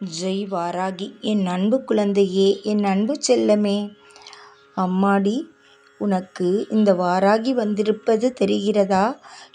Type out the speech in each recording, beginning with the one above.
ஜெய் வாராகி என் அன்பு குழந்தையே என் அன்பு செல்லமே அம்மாடி உனக்கு இந்த வாராகி வந்திருப்பது தெரிகிறதா?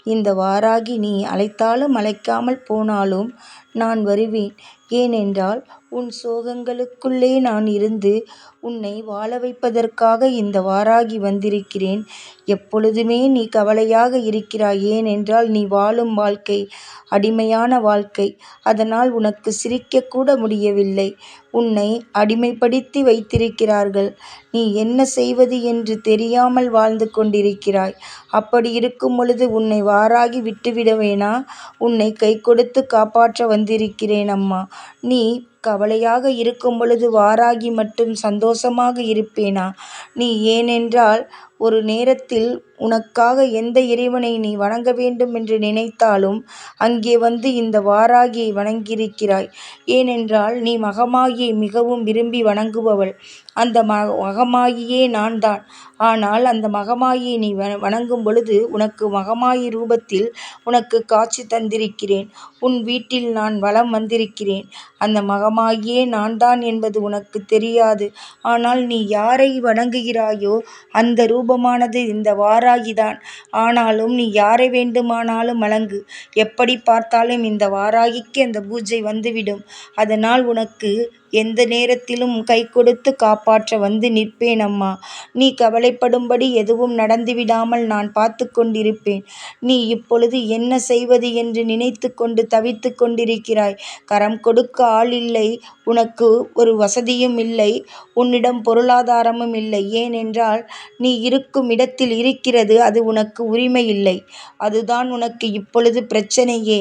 இந்த வாராகி நீ அழைத்தாலும் அழைக்காமல் போனாலும் நான் வருவேன். ஏனென்றால் உன் சோகங்களுக்குள்ளே நான் இருந்து உன்னை வாழ வைப்பதற்காக இந்த வாராகி வந்திருக்கிறேன். எப்பொழுதுமே நீ கவலையாக இருக்கிறாய். ஏனென்றால் நீ வாழும் வாழ்க்கை அடிமையான வாழ்க்கை. அதனால் உனக்கு சிரிக்கக்கூட முடியவில்லை. உன்னை அடிமைப்படுத்தி வைத்திருக்கிறார்கள். நீ என்ன செய்வது என்று தெரியாமல் வாழ்ந்து கொண்டிருக்கிறாய். அப்படி இருக்கும் பொழுது உன்னை வாராகி விட்டுவிடுவேனா? உன்னை கை கொடுத்து காப்பாற்ற வந்திருக்கிறேன் அம்மா. நீ கவலையாக இருக்கும் பொழுது வாராகி மட்டும் சந்தோஷமாக இருப்பேனா? நீ ஏனென்றால் ஒரு நேரத்தில் உனக்காக எந்த இறைவனை நீ வணங்க வேண்டும் என்று நினைத்தாலும் அங்கே வந்து இந்த வாராகியை வணங்கியிருக்கிறாய். ஏனென்றால் நீ மகமாகியை மிகவும் விரும்பி வணங்குபவள். அந்த ம மகமாகியே நான் தான் ஆனால் அந்த மகமாயியை நீ வ வணங்கும் பொழுது உனக்கு மகமாயி ரூபத்தில் உனக்கு காட்சி தந்திருக்கிறேன். உன் வீட்டில் நான் வலம் வந்திருக்கிறேன். அந்த மகமாயியே நான் தான் என்பது உனக்கு தெரியாது. ஆனால் நீ யாரை வணங்குகிறாயோ அந்த ரூபமானது இந்த வாராகிதான். ஆனாலும் நீ யாரை வேண்டுமானாலும் வழங்கு எப்படி பார்த்தாலும் இந்த வாராகிக்கு அந்த பூஜை வந்துவிடும். அதனால் உனக்கு எந்த நேரத்திலும் கை கொடுத்து காப்பாற்ற வந்து நிற்பேன் அம்மா. நீ கவலைப்படும்படி எதுவும் நடந்துவிடாமல் நான் பார்த்து கொண்டிருப்பேன். நீ இப்பொழுது என்ன செய்வது என்று நினைத்து கொண்டு தவித்து கொண்டிருக்கிறாய். கரம் கொடுக்க ஆள் இல்லை. உனக்கு ஒரு வசதியும் இல்லை. உன்னிடம் பொருளாதாரமும் இல்லை. ஏனென்றால் நீ இருக்கும் இடத்தில் இருக்கிறது அது உனக்கு உரிமை இல்லை. அதுதான் உனக்கு இப்பொழுது பிரச்சனையே.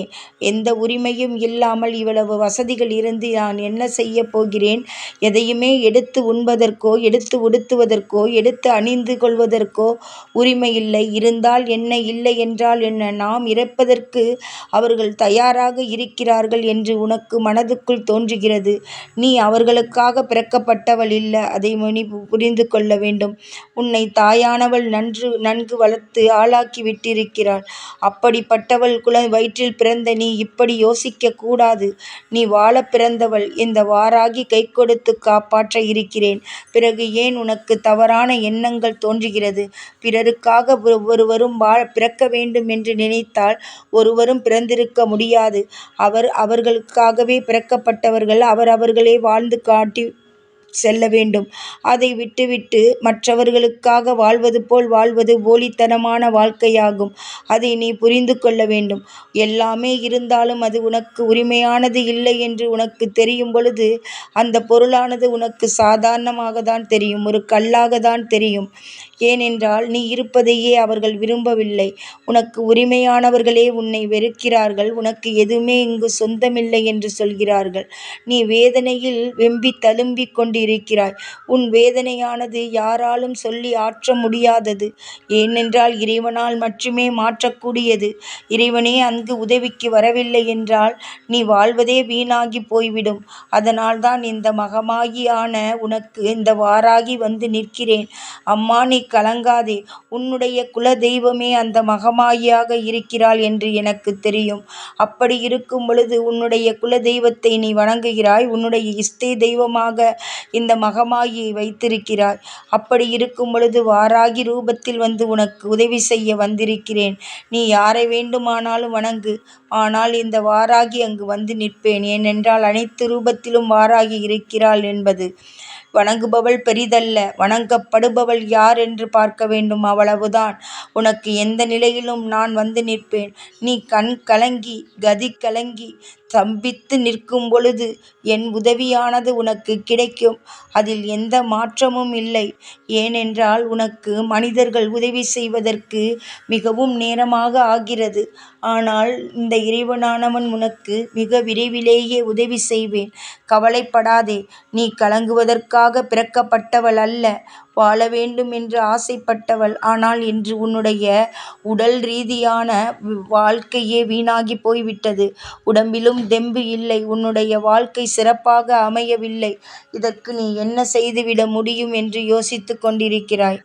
எந்த உரிமையும் இல்லாமல் இவ்வளவு வசதிகள் இருந்து நான் என்ன செய்ய போ போகிறேன். எதையுமே எடுத்து உண்பதற்கோ எடுத்து உடுத்துவதற்கோ எடுத்து அணிந்து கொள்வதற்கோ உரிமையில்லை. இருந்தால் என்ன இல்லை என்றால் என்ன? நாம் இறப்பதற்கு அவர்கள் தயாராக இருக்கிறார்கள் என்று உனக்கு மனதுக்குள் தோன்றுகிறது. நீ அவர்களுக்காக பிறக்கப்பட்டவள் இல்லை. அதை நீ புரிந்து கொள்ள வேண்டும். உன்னை தாயானவள் நன்று நன்கு வளர்த்து ஆளாக்கி விட்டிருக்கிறாள். அப்படிப்பட்டவள் குல வயிற்றில் பிறந்த நீ இப்படி யோசிக்க கூடாது நீ வாழ பிறந்தவள். இந்த வாரா வாராகி கை கொடுத்து காப்பாற்ற இருக்கிறேன். பிறகு ஏன் உனக்கு தவறான எண்ணங்கள் தோன்றுகிறது? பிறருக்காக ஒருவரும் வாழ பிறக்க வேண்டும் என்று நினைத்தால் ஒருவரும் பிறந்திருக்க முடியாது. அவர் அவர்களுக்காகவே பிறக்கப்பட்டவர்கள் அவர் அவர்களே வாழ்ந்து காட்டி செல்ல வேண்டும். அதை விட்டுவிட்டு மற்றவர்களுக்காக வாழ்வது போல் வாழ்வது போலித்தனமான வாழ்க்கையாகும். அதை நீ புரிந்து கொள்ள வேண்டும். எல்லாமே இருந்தாலும் அது உனக்கு உரிமையானது இல்லை என்று உனக்கு தெரியும் பொழுது அந்த பொருளானது உனக்கு சாதாரணமாக தான் தெரியும் ஒரு கல்லாக தான் தெரியும். ஏனென்றால் நீ இருப்பதையே அவர்கள் விரும்பவில்லை. உனக்கு உரிமையானவர்களே உன்னை வெறுக்கிறார்கள். உனக்கு எதுவுமே இங்கு சொந்தமில்லை என்று சொல்கிறார்கள். நீ வேதனையில் வெம்பி தழும்பிக் கொண்டு இருக்கிறாய். உன் வேதனையானது யாராலும் சொல்லி ஆற்ற முடியாதது. ஏனென்றால் இறைவனால் மட்டுமே மாற்றக்கூடியது. இறைவனே அங்கு உதவிக்கு வரவில்லை என்றால் நீ வாழ்வதே வீணாகி போய்விடும். அதனால்தான் இந்த மகமாகியான உனக்கு இந்த வாராகி வந்து நிற்கிறேன். அம்மா நீ கலங்காதே. உன்னுடைய குல தெய்வமே அந்த மகமாயியாக இருக்கிறாள் என்று எனக்கு தெரியும். அப்படி இருக்கும் பொழுது உன்னுடைய குல தெய்வத்தை நீ வணங்குகிறாய். உன்னுடைய இஷ்டை தெய்வமாக இந்த மகமாயை வைத்திருக்கிறாய். அப்படி இருக்கும் பொழுது வாராகி ரூபத்தில் வந்து உனக்கு உதவி செய்ய வந்திருக்கிறேன். நீ யாரை வேண்டுமானாலும் வணங்கு. ஆனால் இந்த வாராகி அங்கு வந்து நிற்பேன். ஏனென்றால் அனைத்து ரூபத்திலும் வாராகி இருக்கிறாள் என்பது வணங்குபவள் பெரிதல்ல வணங்கப்படுபவள் யார் என்று பார்க்க வேண்டும் அவ்வளவுதான். உனக்கு எந்த நிலையிலும் நான் வந்து நிற்பேன். நீ கண் கலங்கி கதி கலங்கி ஸ்தம்பித்து நிற்கும் பொழுது என் உதவியானது உனக்கு கிடைக்கும். அதில் எந்த மாற்றமும் இல்லை. ஏனென்றால் உனக்கு மனிதர்கள் உதவி செய்வதற்கு மிகவும் நேரமாக ஆகிறது. ஆனால் இந்த இறைவனானவன் உனக்கு மிக விரைவிலேயே உதவி செய்வேன். கவலைப்படாதே. நீ கலங்குவதற்காக பிறக்கப்பட்டவள் அல்ல. வாழ வேண்டும் என்று ஆசைப்பட்டவள். ஆனால் இன்று உன்னுடைய உடல் ரீதியான வாழ்க்கையே வீணாகி போய்விட்டது. உடம்பிலும் தெம்பு இல்லை. உன்னுடைய வாழ்க்கை சிறப்பாக அமையவில்லை. இதற்கு நீ என்ன செய்துவிட முடியும் என்று யோசித்து கொண்டிருக்கிறாய்.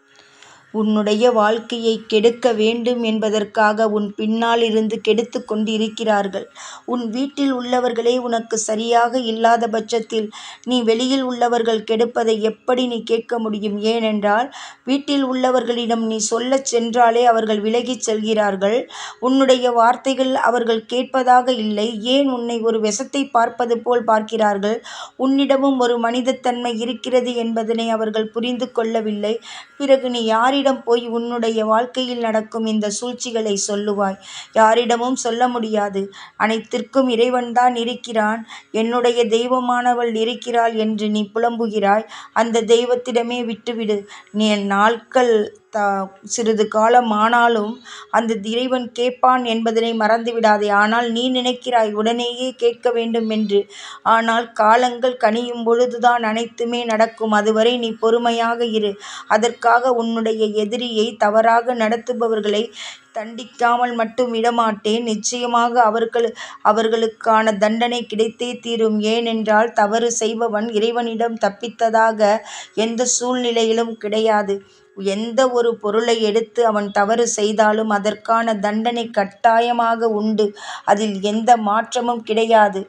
உன்னுடைய வாழ்க்கையை கெடுக்க வேண்டும் என்பதற்காக உன் பின்னால் இருந்து கெடுத்துக் கொண்டிருக்கிறார்கள். உன் வீட்டில் உள்ளவர்களே உனக்கு சரியாக இல்லாத பட்சத்தில் நீ வெளியில் உள்ளவர்கள் கெடுப்பதை எப்படி நீ கேட்க முடியும்? ஏனென்றால் வீட்டில் உள்ளவர்களிடம் நீ சொல்லச் சென்றாலே அவர்கள் விலகிச் செல்கிறார்கள். உன்னுடைய வார்த்தைகள் அவர்கள் கேட்பதாக இல்லை. ஏன் உன்னை ஒரு விஷத்தை பார்ப்பது போல் பார்க்கிறார்கள். உன்னிடமும் ஒரு மனிதத்தன்மை இருக்கிறது என்பதனை அவர்கள் புரிந்து கொள்ளவில்லை. பிறகு நீ யாரிடம் போய் உன்னுடைய வாழ்க்கையில் நடக்கும் இந்த சூழ்ச்சிகளை சொல்லுவாய்? யாரிடமும் சொல்ல முடியாது. அனைத்திற்கும் இறைவன்தான் இருக்கிறான். என்னுடைய தெய்வமானவள் இருக்கிறாள் என்று நீ புலம்புகிறாய். அந்த தெய்வத்திடமே விட்டுவிடு. நீ நாட்கள் சிறிது காலம் ஆனாலும் அந்த இறைவன் கேட்பான் என்பதனை மறந்துவிடாதே. ஆனால் நீ நினைக்கிறாய் உடனேயே கேட்க வேண்டும் என்று. ஆனால் காலங்கள் கனியும் பொழுதுதான் அனைத்துமே நடக்கும். அதுவரை நீ பொறுமையாக இரு. அதற்காக உன்னுடைய எதிரியை தவறாக நடத்துபவர்களை தண்டிக்காமல் மட்டும் விடமாட்டேன். நிச்சயமாக அவர்களுக்கான தண்டனை கிடைத்தே தீரும். ஏனென்றால் தவறு செய்பவன் இறைவனிடம் தப்பித்ததாக எந்த சூழ்நிலையிலும் கிடையாது. எந்த ஒரு பொருளை எடுத்து அவன் தவறு செய்தாலும் அதற்கான தண்டனை கட்டாயமாக உண்டு. அதில் எந்த மாற்றமும் கிடையாது.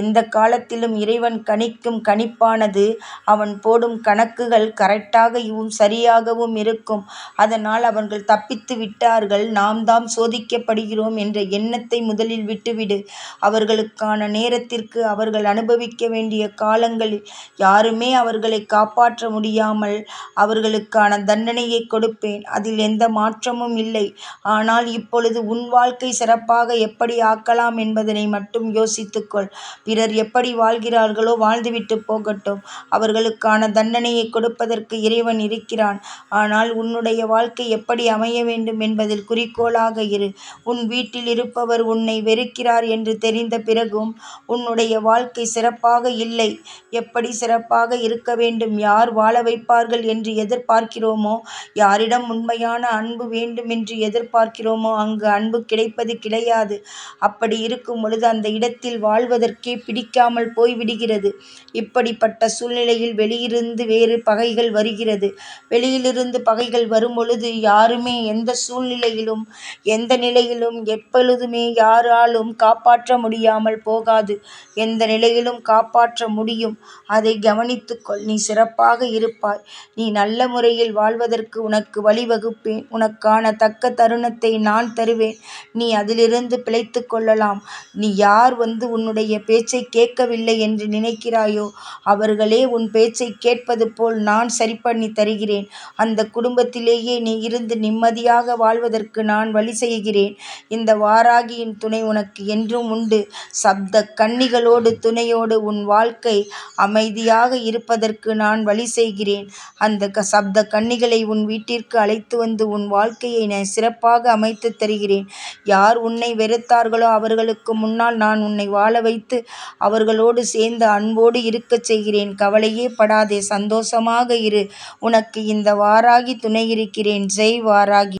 எந்த காலத்திலும் இறைவன் கணிக்கும் கணிப்பானது அவன் போடும் கணக்குகள் கரெக்டாகவும் சரியாகவும் இருக்கும். அதனால் அவர்கள் தப்பித்து விட்டார்கள் நாம் நாம்தான் சோதிக்கப்படுகிறோம் என்ற எண்ணத்தை முதலில் விட்டுவிடு. அவர்களுக்கான நேரத்திற்கு அவர்கள் அனுபவிக்க வேண்டிய காலங்களில் யாருமே அவர்களை காப்பாற்ற முடியாமல் அவர்களுக்கான தண்டனையை கொடுப்பேன். அதில் எந்த மாற்றமும் இல்லை. ஆனால் இப்பொழுது உன் வாழ்க்கை சிறப்பாக எப்படி ஆக்கலாம் என்பதனை மட்டும் யோசித்துக்கொள். பிறர் எப்படி வாழ்கிறார்களோ வாழ்ந்துவிட்டு போகட்டும். அவர்களுக்கான தண்டனையை கொடுப்பதற்கு இறைவன் இருக்கிறான். ஆனால் உன்னுடைய வாழ்க்கை எப்படி அமைய வேண்டும் என்பதில் குறிக்கோள் குறிக்கோளாக இரு. உன் வீட்டில் இருப்பவர் உன்னை வெறுக்கிறார் என்று தெரிந்த பிறகும் உன்னுடைய வாழ்க்கை சிறப்பாக இல்லை. எப்படி சிறப்பாக இருக்க வேண்டும்? யார் வாழ வைப்பார்கள் என்று எதிர்பார்க்கிறோமோ யாரிடம் உண்மையான அன்பு வேண்டுமென்று எதிர்பார்க்கிறோமோ அங்கு அன்பு கிடைப்பது கிடையாது. அப்படி இருக்கும் பொழுது அந்த இடத்தில் வாழ்வதற்கே பிடிக்காமல் போய்விடுகிறது. இப்படிப்பட்ட சூழ்நிலையில் வெளியிருந்து வேறு பகைகள் வருகிறது. வெளியிலிருந்து பகைகள் வரும்பொழுது யாருமே எந்த சூழ்நிலையிலும் எந்த நிலையிலும் எப்பொழுதுமே யாராலும் காப்பாற்ற முடியாமல் போகாது. எந்த நிலையிலும் காப்பாற்ற முடியும். அதை கவனித்துக்கொள். நீ சிறப்பாக இருப்பாய். நீ நல்ல முறையில் வாழ்வதற்கு உனக்கு வழிவகுப்பேன். உனக்கான தக்க தருணத்தை நான் தருவேன். நீ அதிலிருந்து பிழைத்துக் கொள்ளலாம். நீ யார் வந்து உன்னுடைய பேச்சை கேட்கவில்லை என்று நினைக்கிறாயோ அவர்களே உன் பேச்சைக் கேட்பது போல் நான் சரி பண்ணி தருகிறேன். அந்த குடும்பத்திலேயே நீ இருந்து நிம்மதியாக வாழ்வதற்கு நான் நான் வழி செய்கிறேன். இந்த வாராகியின் துணை உனக்கு என்றும் உண்டு. சப்த கன்னிகளோடு துணையோடு உன் வாழ்க்கை அமைதியாக இருப்பதற்கு நான் வழி செய்கிறேன். அந்த க சப்த கன்னிகளை உன் வீட்டிற்கு அழைத்து வந்து உன் வாழ்க்கையை நான் சிறப்பாக அமைத்துத் தருகிறேன். யார் உன்னை வெறுத்தார்களோ அவர்களுக்கு முன்னால் நான் உன்னை வாழ வைத்து அவர்களோடு சேர்ந்து அன்போடு இருக்கச் செய்கிறேன். கவலையே படாதே சந்தோஷமாக இரு. உனக்கு இந்த வாராகி துணை இருக்கிறேன். ஜெய் வாராகி.